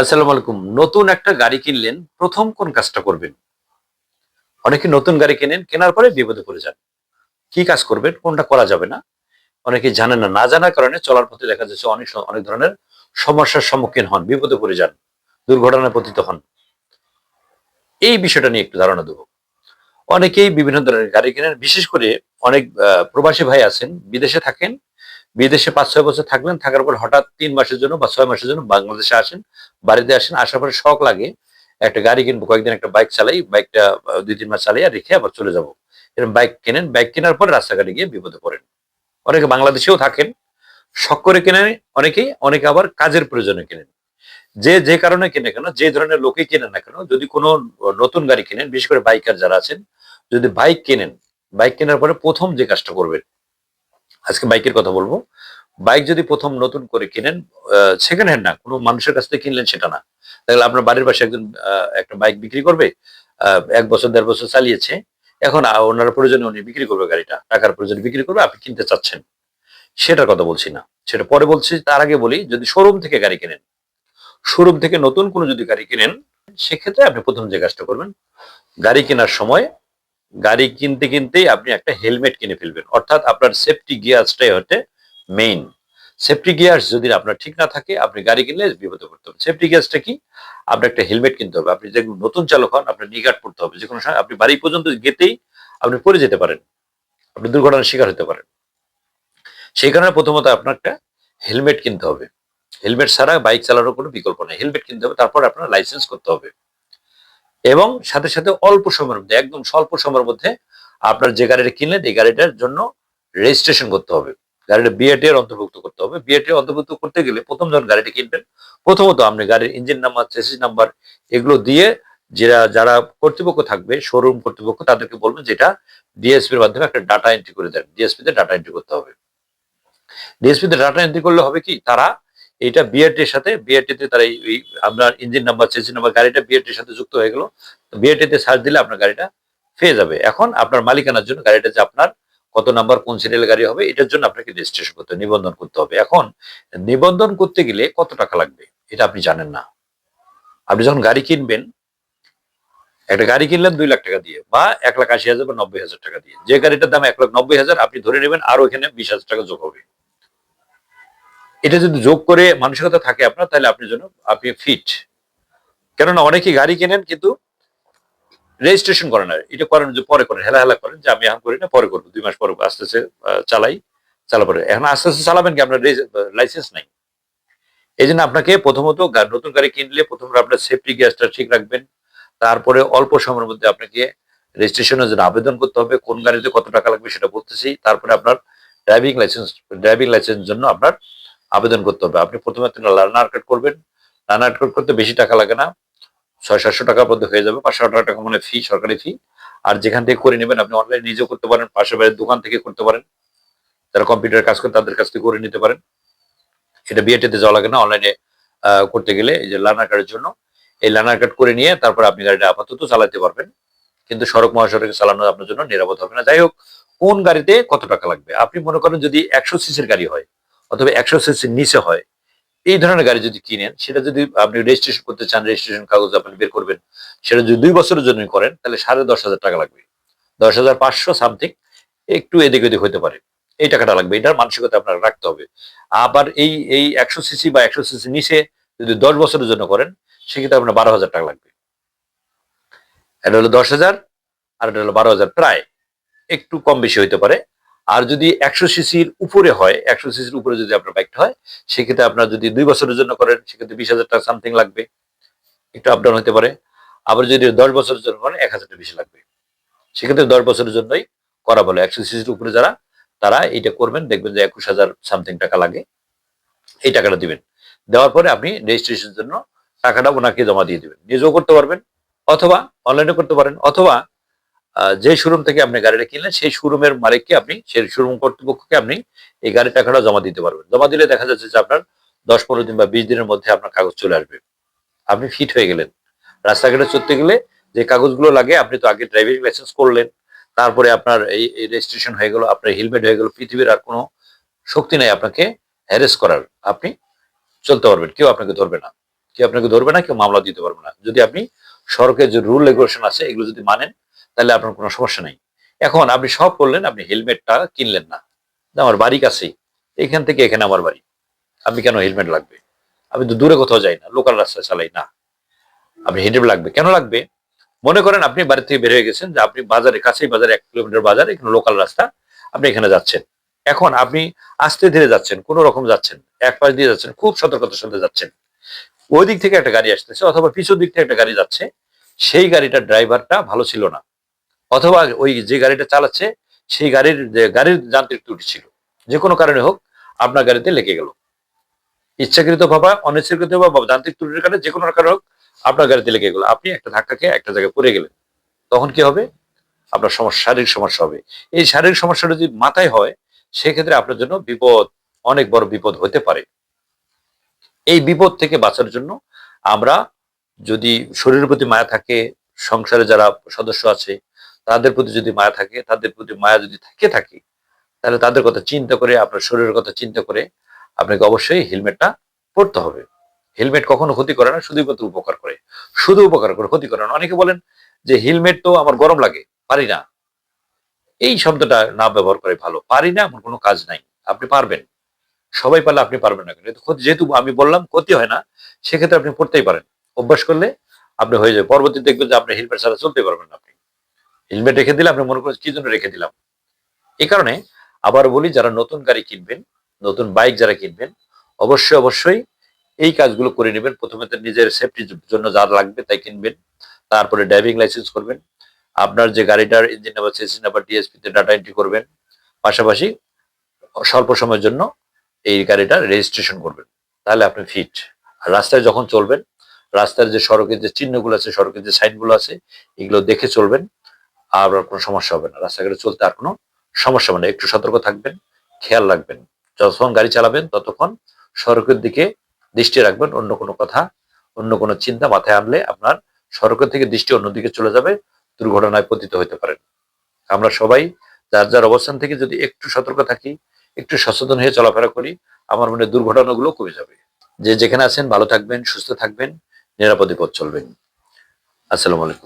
আসসালামু আলাইকুম। নতুন একটা গাড়ি কিনলেন, প্রথম কোন কাজটা করবেন? অনেকে নতুন গাড়ি কেনেন, কেনার পরে বিপদে পড়ে যান। কি কাজ করবেন, কোনটা করা যাবে না? অনেকে জানেন না না জানার কারণে চলার পথে দেখা যাচ্ছে অনেক অনেক ধরনের সমস্যার সম্মুখীন হন, বিপদে পড়ে যান, দুর্ঘটনায় পতিত হন। এই বিষয়টা নিয়ে একটু ধারণা দেবো। অনেকেই বিভিন্ন ধরনের গাড়ি কেনেন, বিশেষ করে অনেক প্রবাসী ভাই আছেন, বিদেশে থাকেন বিদেশে পাঁচ, ছয় বছর থাকলেন, থাকার পর হঠাৎ তিন মাসের জন্য বা ছয় মাসের জন্য বাংলাদেশে আসেন, বাড়িতে আসেন, আসার পরে শখ লাগে, একটা গাড়ি কিনবো, কয়েকদিন একটা বাইক চালাই, বাইকটা দুই, তিন মাস চালাই আর রেখে আবার চলে যাব। এরকম বাইক কেনেন, বাইক কেনার পর রাস্তাঘাটে গিয়ে বিপদে পড়েন। অনেকে বাংলাদেশেও থাকেন, শখ করে কেনেন, অনেকেই, অনেকে আবার কাজের প্রয়োজনে কেনেন। যে যে কারণে কেনে কেন, যে ধরনের লোকে কেনেন না কেন, যদি কোনো নতুন গাড়ি কেনেন, বিশেষ করে বাইকার যারা আছেন, যদি বাইক কেনেন, বাইক কেনার পরে প্রথম যে কাজটা করবেন আজকে বাইকের কথা বলব। বাইক যদি প্রথম নতুন করে কিনেন সেকেন্ড হ্যান্ড না, কোনো মানুষের কাছ থেকে কিনলেন সেটা না। তাহলে আপনার বাড়ির পাশে একজন একটা বাইক বিক্রি করবে এক বছর, দেড় বছর চালিয়েছে। এখন ওনার প্রয়োজনে উনি বিক্রি করবে গাড়িটা, টাকার প্রয়োজনে বিক্রি করবে, আপনি কিনতে চাচ্ছেন। সেটার কথা বলছি না। সেটা পরে বলছি, তার আগে বলি, যদি শোরুম থেকে গাড়ি কেনেন শোরুম থেকে নতুন কোনো যদি গাড়ি কিনেন, সেক্ষেত্রে আপনি প্রথম যে কাজটা করবেন, গাড়ি কেনার সময় গাড়ি কিনতে কিনতেই আপনি একটা হেলমেট কিনে ফেলবেন। অর্থাৎ আপনার সেফটি গিয়ার্সটাই হচ্ছে মেইন সেফটি গিয়ার্স যদি আপনার ঠিক না থাকে, আপনি গাড়ি কিনলে বিপদে পড়তে হবে। সেফটি গিয়ার্সটা কি? আপনার একটা হেলমেট কিনতে হবে। আপনি যেগুলো নতুন চালক হন, আপনার নিগাট পড়তে হবে। যে কোনো সময় আপনি বাড়ি পর্যন্ত গেতেই আপনি পড়ে যেতে পারেন। আপনি দুর্ঘটনার শিকার হতে পারেন। সেই কারণে প্রথমত আপনার একটা হেলমেট কিনতে হবে। হেলমেট ছাড়া বাইক চালানোর কোনো বিকল্প নেই। হেলমেট কিনতে হবে, তারপর আপনার লাইসেন্স করতে হবে। এবং সাথে সাথে অল্প সময়ের মধ্যে, একদম স্বল্প সময়ের মধ্যে আপনার যে গাড়িটা কিনলেন, এই গাড়িটার জন্য রেজিস্ট্রেশন করতে হবে। গাড়িটা বিএটি এর অন্তর্ভুক্ত করতে হবে। বিএটি অন্তর্ভুক্ত করতে গেলে প্রথম যখন গাড়িটা কিনবেন, প্রথমত আপনি গাড়ির ইঞ্জিন নাম্বার চেসিস নাম্বার এগুলো দিয়ে যারা যারা কর্তৃপক্ষ থাকবে শোরুম কর্তৃপক্ষ, তাদেরকে বলবেন যেটা ডিএসপির মাধ্যমে একটা ডাটা এন্ট্রি করে দেন। ডিএসপি তে ডাটা এন্ট্রি করতে হবে। ডিএসপি তে ডাটা এন্ট্রি করলে হবে কি? তারা এটা বিআরটি এর সাথে বিআরটি তে তারা এই- আপনার ইঞ্জিন নাম্বার চেসিস নাম্বার গাড়িটা বিআরটি এর সাথে যুক্ত হয়ে গেল। বিআরটি তে সার্চ দিলে আপনার গাড়িটা পেয়ে যাবে। এখন আপনার মালিকানার জন্য গাড়িটা যে আপনার কত নাম্বার কোন সিরিয়াল গাড়ি হবে এটার জন্য আপনাকে রেজিস্ট্রেশন করতে হবে, নিবন্ধন করতে হবে। এখন নিবন্ধন করতে গেলে কত টাকা লাগবে এটা আপনি জানেন না। আপনি যখন গাড়ি কিনবেন একটা গাড়ি কিনলেন দুই লাখ টাকা দিয়ে বা এক লাখ আশি হাজার বা নব্বই হাজার টাকা দিয়ে। যে গাড়িটার দাম এক লাখ নব্বই হাজার আপনি ধরে নেবেন আরও এখানে বিশ হাজার টাকা যোগ হবে। এটা যদি যোগ করে মানসিকতা থাকে আপনার, তাহলে আপনি জন্য আপনি ফিট কেননা অনেকেই গাড়ি কেনেন কিন্তু রেজিস্ট্রেশন করেন না। এটা করেন যে পরে করেন হেলা হেলা করেন যে আমি এখন করি না, পরে করব। দুই মাস পরে আস্তে আস্তে চালাই চালা পরে এখন আস্তে আস্তে চালাবেন কি আপনার লাইসেন্স নাই। এই জন্য আপনাকে প্রথমত নতুন গাড়ি কিনলে প্রথমত আপনার সেফটি গ্যাসটা ঠিক রাখবেন। তারপরে অল্প সময়ের মধ্যে আপনাকে রেজিস্ট্রেশনের জন্য আবেদন করতে হবে। কোন গাড়িতে কত টাকা লাগবে সেটা বলতেছি। তারপরে আপনার ড্রাইভিং লাইসেন্স ড্রাইভিং লাইসেন্স জন্য আপনার আবেদন করতে হবে। আপনি প্রথমে লার্নার কার্ড করবেন। লার্নার কার্ড করতে বেশি টাকা লাগে না। ছয়, সাতশো টাকার মধ্যে হয়ে যাবে। পাঁচশো টাকা মানে ফি সরকারি ফি আর যেখান থেকে করে নেবেন, আপনি অনলাইন নিজেও করতে পারেন পাশের বাড়ির দোকান থেকে করতে পারেন। যারা কম্পিউটার কাজ করে, তাদের কাছ থেকে করে নিতে পারেন। এটা বিএটিতে যাওয়া লাগে না অনলাইনে করতে গেলে এই যে লার্নার কার্ডের জন্য। এই লার্নার কার্ড করে নিয়ে তারপর আপনি গাড়িটা আপাতত চালাতে পারবেন। কিন্তু সড়ক মহাসড়কে চালানো আপনার জন্য নিরাপদ হবে না। যাই হোক, কোন গাড়িতে কত টাকা লাগবে? আপনি মনে করেন যদি একশো সিসির গাড়ি হয় অথবা একশো সিসির নিচে হয়, এই ধরনের গাড়ি যদি কিনেন, সেটা যদি আপনি রেজিস্ট্রেশন করতে চান রেজিস্ট্রেশন কাগজ আপনি বের করবেন, সেটা যদি দুই বছরের জন্য করেন, তাহলে সাড়ে দশ হাজার টাকা লাগবে। দশ হাজার পাঁচশো সামথিং একটু এদিক ওদিক হতে পারে। এই টাকাটা লাগবে, এটার মানসিকতা আপনার রাখতে হবে। আবার এই এই একশো সিসি বা একশো সিসি নিচে যদি দশ বছরের জন্য করেন, সেক্ষেত্রে আপনার বারো হাজার টাকা লাগবে। এটা হলো দশ হাজার, আর এটা হলো বারো হাজার প্রায়। একটু কম বেশি হইতে পারে আর যদি একশো সিসির উপরে হয়, একশো সিসির উপরে যদি আপনার বাইকটা হয়, সেক্ষেত্রে আপনার যদি দুই বছরের জন্য করেন, সেক্ষেত্রে বিশ হাজার টাকা সামথিং লাগবে। একটু আপ ডাউন হতে পারে। আবার যদি দশ বছরের জন্য করেন, এক হাজার টাকা বেশি লাগবে। সেক্ষেত্রে দশ বছরের জন্যই করা বলে। একশো সিসির উপরে যারা, তারা এইটা করবেন, দেখবেন যে একুশ হাজার সামথিং টাকা লাগে। এই টাকাটা দিবেন। দেওয়ার পরে আপনি রেজিস্ট্রেশনের জন্য টাকাটা ওনাকে জমা দিয়ে দিবেন। নিজেও করতে পারবেন, অথবা অনলাইনে করতে পারেন, অথবা যে শোরুম থেকে আপনি গাড়িটা কিনলেন, সেই শোরুমের মালিককে আপনি, সেই শোরুম কর্তৃপক্ষকে আপনি এই গাড়ির টাকাটা জমা দিতে পারবেন। জমা দিলে দেখা যাচ্ছে যে আপনার দশ, পনেরো দিন বা বিশ দিনের মধ্যে আপনার কাগজ চলে আসবে। আপনি ফিট হয়ে গেলেন। রাস্তাঘাটে চলতে গেলে যে কাগজগুলো লাগে, আপনি তো আগে ড্রাইভিং লাইসেন্স করলেন। তারপরে আপনার এই রেজিস্ট্রেশন হয়ে গেল, আপনার হেলমেট হয়ে গেল, পৃথিবীর আর কোনো শক্তি নাই আপনাকে হ্যারেস করার। আপনি চলতে পারবেন, কেউ আপনাকে ধরবে না। কেউ আপনাকে ধরবে না, কেউ মামলা দিতে পারবে না। যদি আপনি সড়কের যে রুল রেগুলেশন আছে, এগুলো যদি মানেন তাহলে আপনার কোনো সমস্যা নেই। এখন আপনি সব করলেন, আপনি হেলমেটটা কিনলেন না। আমার বাড়ি কাছেই। এখান থেকে এখানে আমার বাড়ি। আপনি কেন হেলমেট লাগবে? আমি তো দূরে কোথাও যাই না, লোকাল রাস্তায় চালাই না। আপনি হেলমেট লাগবে। কেন লাগবে? মনে করেন আপনি বাড়ি থেকে বের হয়ে গেছেন যে আপনি বাজারে, কাছেই বাজারে এক কিলোমিটার বাজার এখানে লোকাল রাস্তা আপনি এখানে যাচ্ছেন। এখন আপনি আস্তে ধীরে যাচ্ছেন, কোনো রকম যাচ্ছেন এক পাশ দিয়ে যাচ্ছেন, খুব সতর্কতার সাথে যাচ্ছেন। ওই দিক থেকে একটা গাড়ি আসতেছে অথবা পিছন দিক থেকে একটা গাড়ি যাচ্ছে, সেই গাড়িটার ড্রাইভারটা ভালো ছিল না। অথবা ওই যে গাড়িটা চালাচ্ছে, সেই গাড়ির গাড়ির যান্ত্রিক ত্রুটি ছিল। যে কোনো কারণে হোক, আপনার গাড়িতে লেগে গেল। ইচ্ছাকৃত ভাবা, অনিচ্ছাকৃত বা যান্ত্রিক ত্রুটির কারণে যে কোনো কারণে হোক, আপনার গাড়িতে লেগে গেল। আপনি একটা ধাক্কা খেয়ে একটা জায়গায় পড়ে গেলেন। তখন কি হবে? আপনার সমস্যা শারীরিক সমস্যা হবে। এই শারীরিক সমস্যাটা যদি মাথায় হয়, সেক্ষেত্রে আপনার জন্য বিপদ, অনেক বড় বিপদ হতে পারে। এই বিপদ থেকে বাঁচার জন্য আমরা যদি শরীরের প্রতি মায়া থাকে, সংসারে যারা সদস্য আছে তাদের প্রতি যদি মায়া থাকে, তাদের প্রতি মায়া যদি থেকে, থাকে, তাহলে তাদের কথা চিন্তা করে, আপনার শরীরের কথা চিন্তা করে আপনাকে অবশ্যই হেলমেটটা পরতে হবে। হেলমেট কখনো ক্ষতি করে না শুধুই মাত্র উপকার করে। শুধু উপকার করে, ক্ষতি করে না। অনেকে বলেন যে, হেলমেট তো আমার গরম লাগে, পারি না। এই শব্দটা না ব্যবহার করে ভালো। পারি না এমন কোনো কাজ নাই। আপনি পারবেন। সবাই পারলে আপনি পারবেন না কিন্তু যেহেতু আমি বললাম, ক্ষতি হয় না, সেক্ষেত্রে আপনি পড়তেই পারেন। অভ্যাস করলে আপনি হয়ে যাবে। পরবর্তী দেখবেন যে, আপনি হেলমেট ছাড়া চলতে পারবেন না। হেলমেট রেখে দিলে আপনি মনে করেন, কি জন্য রেখে দিলাম? এই কারণে আবার বলি, যারা নতুন গাড়ি কিনবেন, নতুন বাইক যারা কিনবেন, অবশ্যই অবশ্যই এই কাজগুলো করে নেবেন। প্রথমে তো নিজের সেফটির জন্য যা লাগবে তাই কিনবেন, তারপরে ড্রাইভিং লাইসেন্স করবেন, আপনার যে গাড়িটার engine number CC number DSP তে ডাটা এন্ট্রি করবেন, পাশাপাশি স্বল্প সময়ের জন্য এই গাড়িটা রেজিস্ট্রেশন করবেন, তাহলে আপনি ফিট আর রাস্তায় যখন চলবেন, রাস্তার যে সড়কের যে চিহ্নগুলো আছে, সড়কের যে সাইনগুলো আছে, এগুলো দেখে চলবেন আর কোনো সমস্যা হবে না। রাস্তাঘাটে চলতে আর কোনো সমস্যা হবে না। একটু সতর্ক থাকবেন, খেয়াল রাখবেন। যতক্ষণ গাড়ি চালাবেন, ততক্ষণ সড়কের দিকে দৃষ্টি রাখবেন। অন্য কোনো কথা, অন্য কোনো চিন্তা মাথায় আনলে আপনার সড়কের থেকে দৃষ্টি অন্যদিকে চলে যাবে, দুর্ঘটনায় পতিত হতে পারেন। আমরা সবাই যার যার অবস্থান থেকে যদি একটু সতর্ক থাকি, একটু সচেতন হয়ে চলাফেরা করি, আমার মনে দুর্ঘটনাগুলো কমে যাবে। যে যেখানে আছেন, ভালো থাকবেন, সুস্থ থাকবেন, নিরাপদে পথ চলবেন। আসসালামু আলাইকুম।